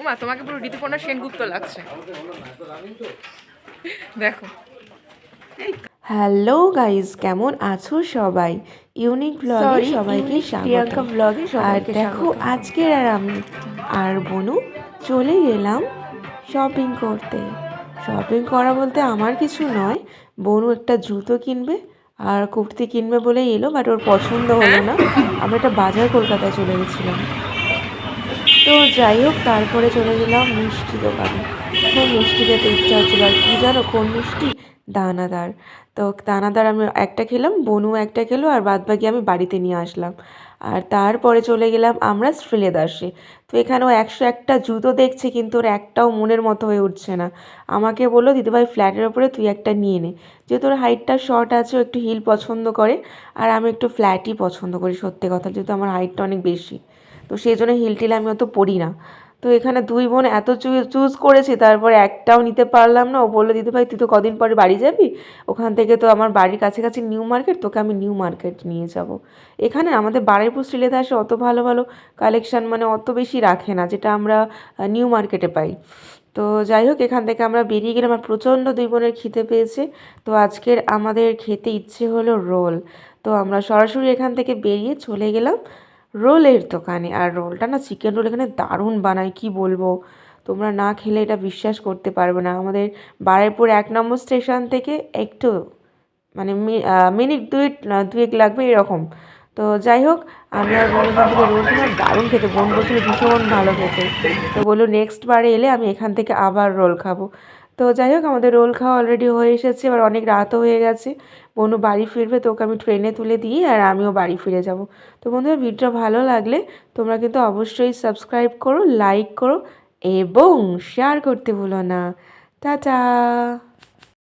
ওমা তোমাকে পুরো ঋতুপর্ণা সেনগুপ্ত লাগছে। দেখো। হ্যালো গাইস কেমন আছো সবাই? ইউনিক ব্লগে সবাইকে প্রিয়াঙ্কা vlog-এ আর দেখো। আজকের আর আমি আর বনু চলে গেলাম শপিং করতে। শপিং করা বলতে আমার কিছু নয় বনু একটা জুতো কিনবে আর কুর্তি কিনবে বলেই এলো বাট ওর পছন্দ হলো না। আমরা একটা বাজার কলকাতায় চলে গেছিলাম। তো যাই হোক, তারপরে চলে গেলাম মিষ্টি দোকানে। খুব মিষ্টি খেতে ইচ্ছা হচ্ছিল। আর কী জানো, কোন মিষ্টি? দানাদার। তো দানাদার আমি একটা খেলাম, বনু একটা খেলো, আর বাদ বাকি আমি বাড়িতে নিয়ে আসলাম। আর তারপরে চলে গেলাম আমরা শ্রীলেদাসে তো এখানেও একশো একটা জুতো দেখছে, কিন্তু ওর একটাও মনের মতো হয়ে উঠছে না। আমাকে বলল, দিদিভাই, ফ্ল্যাটের ওপরে তুই একটা নিয়ে নে। যেহেতু ওর হাইটটা শর্ট আছে একটু হিল পছন্দ করে, আর আমি একটু ফ্ল্যাটই পছন্দ করি, সত্যি কথা। যেহেতু আমার হাইটটা অনেক বেশি। তো সেই জন্য হিল টিল আমি অত পরি না। তো এখানে দুই বোন এত চুজ করেছি, তারপরে একটাও নিতে পারলাম না। ও বলল, দিদি ভাই, তুই তো কদিন পরে বাড়ি যাবি? ওখান থেকে তো আমার বাড়ির কাছাকাছি নিউ মার্কেট, তোকে আমি নিউ মার্কেট নিয়ে যাব। এখানে আমাদের বারুইপুর স্টিলেতে আসে অত ভালো ভালো কালেকশান মানে অত বেশি রাখে না, যেটা আমরা নিউ মার্কেটে পাই। তো যাই হোক, এখান থেকে আমরা বেরিয়ে গেলাম। আর প্রচণ্ড দুই বোনের খিদে পেয়েছে। তো আজকের আমাদের খেতে ইচ্ছে হলো রোল। তো আমরা সরাসরি এখান থেকে বেরিয়ে চলে গেলাম। রোলের দোকানে আর রোলটা না চিকেন রোল এখানে দারুণ বানায়, কি বলব? তোমরা না খেলে এটা বিশ্বাস করতে পারবে না। আমাদের বারাইপুর এক নম্বর স্টেশন থেকে একটু মানে মিনিট দুই দুয়েক লাগবে এরকম। তো যাই হোক আমি আর বোন এখান থেকে রোল কিনে দারুণ খেতে, বোন বলছিল ভীষণ ভালো খেতে। তো বলল নেক্সট বারে এলে আমি এখান থেকে আবার রোল খাব। তো যাই হোক, আমাদের রোল খাওয়া অলরেডি হয়ে এসেছে। এবার অনেক রাতও হয়ে গেছে। বোনও বাড়ি ফিরবে তোকে আমি ট্রেনে তুলে দিই আর আমিও বাড়ি ফিরে যাব। তো বন্ধুরা, ভিডিওটা ভালো লাগলে তোমরা কিন্তু অবশ্যই সাবস্ক্রাইব করো লাইক করো এবং শেয়ার করতে ভুলো না। টাটা!